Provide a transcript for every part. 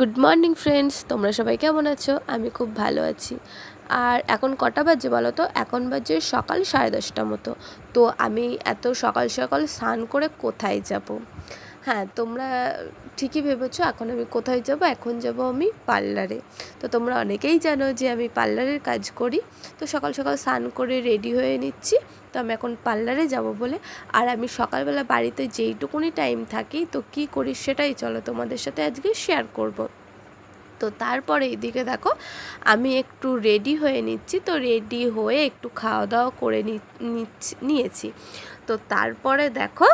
Good morning friends তোমরা সবাই কেমন আছো? আমি খুব ভালো আছি। আর এখন কটা বাজে বলো তো? এখন বাজে সকাল সাড়ে দশটা মতো। তো আমি এত সকাল সকাল স্নান করে কোথায় যাব? হ্যাঁ তোমরা ঠিকই ভেবেছো, এখন আমি কোথায় যাব? এখন যাব আমি পার্লারে। তো তোমরা অনেকেই জানো যে আমি পার্লারের কাজ করি। তো সকাল সকাল স্নান করে রেডি হয়ে নিচ্ছি। তো আমি এখন পার্লারে যাব বলে। আর আমি সকালবেলা বাড়িতে যেইটুকুনি টাইম থাকি, তো কি করি সেটাই চলো তোমাদের সাথে আজকে শেয়ার করব। তো তারপরে এইদিকে দেখো, আমি একটু রেডি হয়ে নিচ্ছি। তো রেডি হয়ে একটু খাওয়া দাওয়া করে নিচ্ছি, নিয়েছি। তো তারপরে দেখো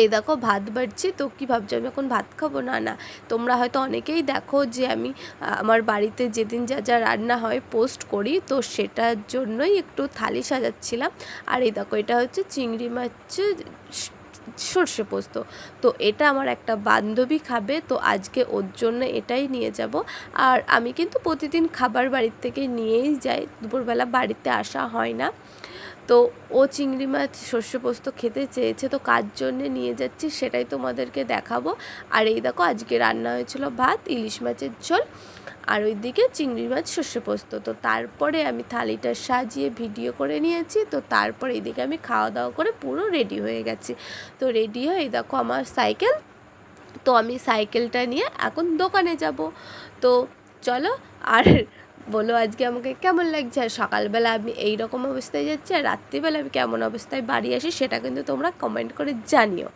এই দেখো ভাত বাড়ছি, তো কী ভাবছ আমি এখন ভাত খাব? না না। তোমরা হয়তো অনেকেই দেখো যে আমি আমার বাড়িতে যেদিন যা যা রান্না হয় পোস্ট করি, তো সেটার জন্যই একটু থালি সাজাচ্ছিলাম। আর এই দেখো, এটা হচ্ছে চিংড়ি মাছ সর্ষে পোস্ত। তো এটা আমার একটা বান্ধবী খাবে, তো আজকে ওর জন্য এটাই নিয়ে যাব। আর আমি কিন্তু প্রতিদিন খাবার বাড়ির থেকে নিয়েই যাই, দুপুরবেলা বাড়িতে আসা হয় না। তো ও চিংড়ি মাছ শস্য পোস্ত খেতে চেয়েছে, তো কার জন্যে নিয়ে যাচ্ছি সেটাই তোমাদেরকে দেখাবো। আর এই দেখো, আজকে রান্না হয়েছিল ভাত, ইলিশ মাছের ঝোল, আর ওইদিকে চিংড়ি মাছ শস্য পোস্ত। তো তারপরে আমি থালিটা সাজিয়ে ভিডিও করে নিয়েছি, তো তারপরে এইদিকে আমি খাওয়া দাওয়া করে পুরো রেডি হয়ে গেছি। তো রেডি হয়ে দেখো আমার সাইকেল, তো আমি সাইকেলটা নিয়ে এখন দোকানে যাব। তো চলো, আর বলো আজকে আমাকে কেমন লাগছে? আর সকালবেলা আমি এই রকম অবস্থায় যাচ্ছি, আর রাত্রিবেলা আমি কেমন অবস্থায় বাড়ি আসি সেটা কিন্তু তোমরা কমেন্ট করে জানিও।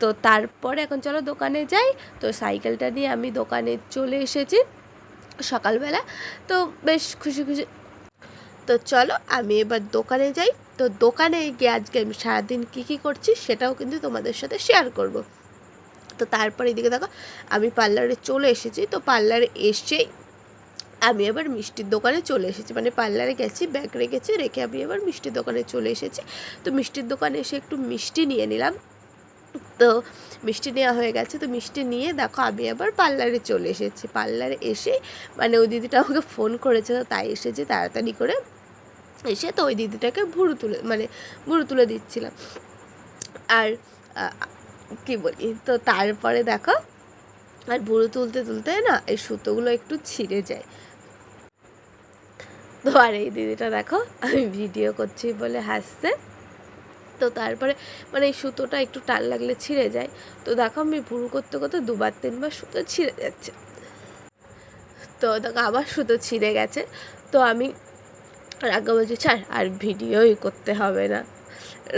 তো তারপরে এখন চলো দোকানে যাই। তো সাইকেলটা নিয়ে আমি দোকানে চলে এসেছি সকালবেলা। তো বেশ খুশি খুশি। তো চলো আমি এবার দোকানে যাই। তো দোকানে গিয়ে আজকে আমি সারাদিন কী কী করছি সেটাও কিন্তু তোমাদের সাথে শেয়ার করব। তো তারপরে এদিকে দেখো আমি পার্লারে চলে এসেছি। তো পার্লারে এসেই আমি আবার মিষ্টির দোকানে চলে এসেছি মানে পার্লারে গেছি ব্যাগ রেখেছি, রেখে আমি আবার মিষ্টির দোকানে চলে এসেছি। তো মিষ্টির দোকানে এসে একটু মিষ্টি নিয়ে নিলাম। তো মিষ্টি নেওয়া হয়ে গেছে, তো মিষ্টি নিয়ে দেখো আমি আবার পার্লারে চলে এসেছি। পার্লারে এসে মানে ওই দিদিটা আমাকে ফোন করেছে, তো তাই এসেছে তাড়াতাড়ি করে এসে তো ওই দিদিটাকে ভুরু তুলে মানে ভুরু তুলে দিচ্ছিলাম। আর কি বলি, তো তারপরে দেখো, আর ভুরু তুলতে তুলতে না এই সুতোগুলো একটু ছিঁড়ে যায়। তো আর এই দিদিটা দেখো, আমি ভিডিও করছি বলে হাসছে। তো তারপরে মানে এই সুতোটা একটু টান লাগলে ছিঁড়ে যায়। তো দেখো আমি ভুরু করতে করতে দুবার, তিনবার সুতো ছিঁড়ে যাচ্ছে। তো দেখো আবার সুতো ছিঁড়ে গেছে। তো আমি রাগা বলছি, ছাড়, আর ভিডিওই করতে হবে না।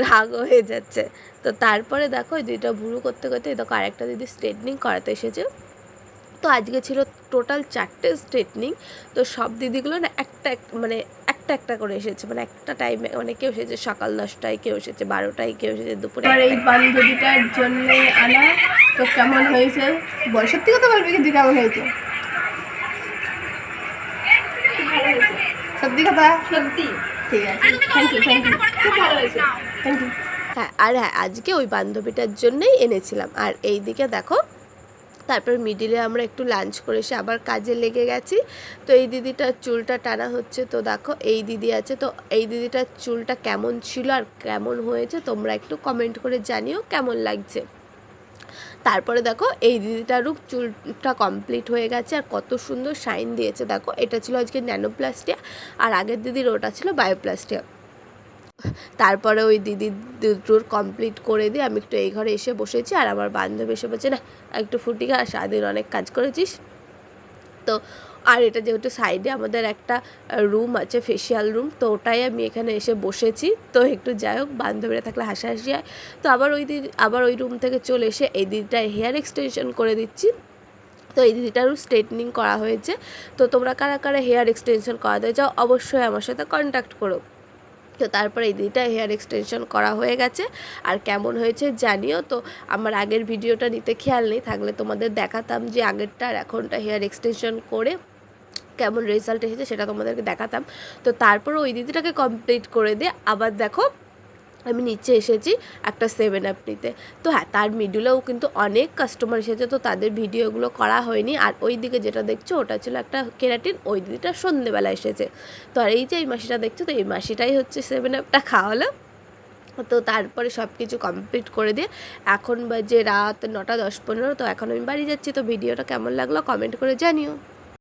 রাগ হয়ে যাচ্ছে। তো তারপরে দেখো ওই দুইটা ভুরু করতে করতে দেখো আরেকটা দিদি স্ট্রেটনিং করাতে এসেছে। তো আজকে ছিল টোটাল চারটে স্ট্রেটনিং তো সব দিদিগুলো না একটা মানে একটা একটা করে এসেছে। মানে একটা টাইমে মানে কেউ এসেছে সকাল দশটায় কেউ এসেছে বারোটায় কেউ এসেছে দুপুরে আর এই বান্ধবীটার জন্য আনা। তো কেমন হয়েছে? বল সত্যি কথা বলবি কিন্তু কেমন হয়েছে? সত্যি কথা? সত্যি। ঠিক আছে। থ্যাংক ইউ থ্যাংক ইউ খুব ভালো হয়েছে। থ্যাংক ইউ হ্যাঁ আর হ্যাঁ আজকে ওই বান্ধবীটার জন্যই এনেছিলাম। আর এই দিকে দেখো তারপর মিডিলে আমরা একটু লাঞ্চ করে এসে আবার কাজে লেগে গেছি। তো এই দিদিটার চুলটা টানা হচ্ছে। তো দেখো, এই দিদি আছে। তো এই দিদিটার চুলটা কেমন ছিল আর কেমন হয়েছে তোমরা একটু কমেন্ট করে জানিও কেমন লাগছে। তারপরে দেখো, এই দিদিটারও চুলটা কমপ্লিট হয়ে গেছে আর কত সুন্দর শাইন দিয়েছে। দেখো, এটা ছিল আজকে ন্যানোপ্লাস্টিয়া আর আগের দিদির ওটা ছিল বায়োপ্লাস্টিয়া তারপরে ওই দিদি দুটোর কমপ্লিট করে দিয়ে আমি একটু এই ঘরে এসে বসেছি আর আমার বান্ধবী এসে বলছে, না, একটু ফুটি খা, সারাদিন অনেক কাজ করেছিস। তো আর এটা যেহেতু সাইডে আমাদের একটা রুম আছে ফেসিয়াল রুম তো ওটাই আমি এখানে এসে বসেছি। তো একটু যাই হোক, বান্ধবীরা থাকলে হাসাহাসি হয়। তো আবার ওই দিদি, আবার ওই রুম থেকে চলে এসে এই দিদিটায় হেয়ার এক্সটেনশন করে দিচ্ছি। তো এই দিদিটারও স্ট্রেটনিং করা হয়েছে। তো তোমরা কারা কারা হেয়ার এক্সটেনশন করাতে চাও, অবশ্যই আমার সাথে কন্ট্যাক্ট করো। তো তারপরে এই দিদিটা হেয়ার এক্সটেনশন করা হয়ে গেছে। আর কেমন হয়েছে জানিও তো, আমার আগের ভিডিওটা নিতে খেয়াল নেই, থাকলে তোমাদের দেখাতাম যে আগেরটা আর এখনটা হেয়ার এক্সটেনশন করে কেমন রেজাল্ট এসেছে সেটা তোমাদেরকে দেখাতাম। তো তারপর ওই দিদিটাকে কমপ্লিট করে দিয়ে আবার দেখো আমি নিচে এসেছি একটা সেভেন আপ নিতে। তো হ্যাঁ তার মিডিলেও কিন্তু অনেক কাস্টমার এসেছে, তো তাদের ভিডিওগুলো করা হয়নি। আর ওই দিকে যেটা দেখছ, ওটা ছিল একটা কেরাটিন ওই দিদিটা সন্ধেবেলা এসেছে। তো আর এই যে এই মাসিটা দেখছ, তো এই মাসিটাই হচ্ছে সেভেন আপটা খাওয়ালো। তো তারপরে সব কিছু কমপ্লিট করে দিয়ে এখন বাজে রাত নটা দশ পনেরো, তো এখন আমি বাড়ি যাচ্ছি। তো ভিডিওটা কেমন লাগল কমেন্ট করে জানিও।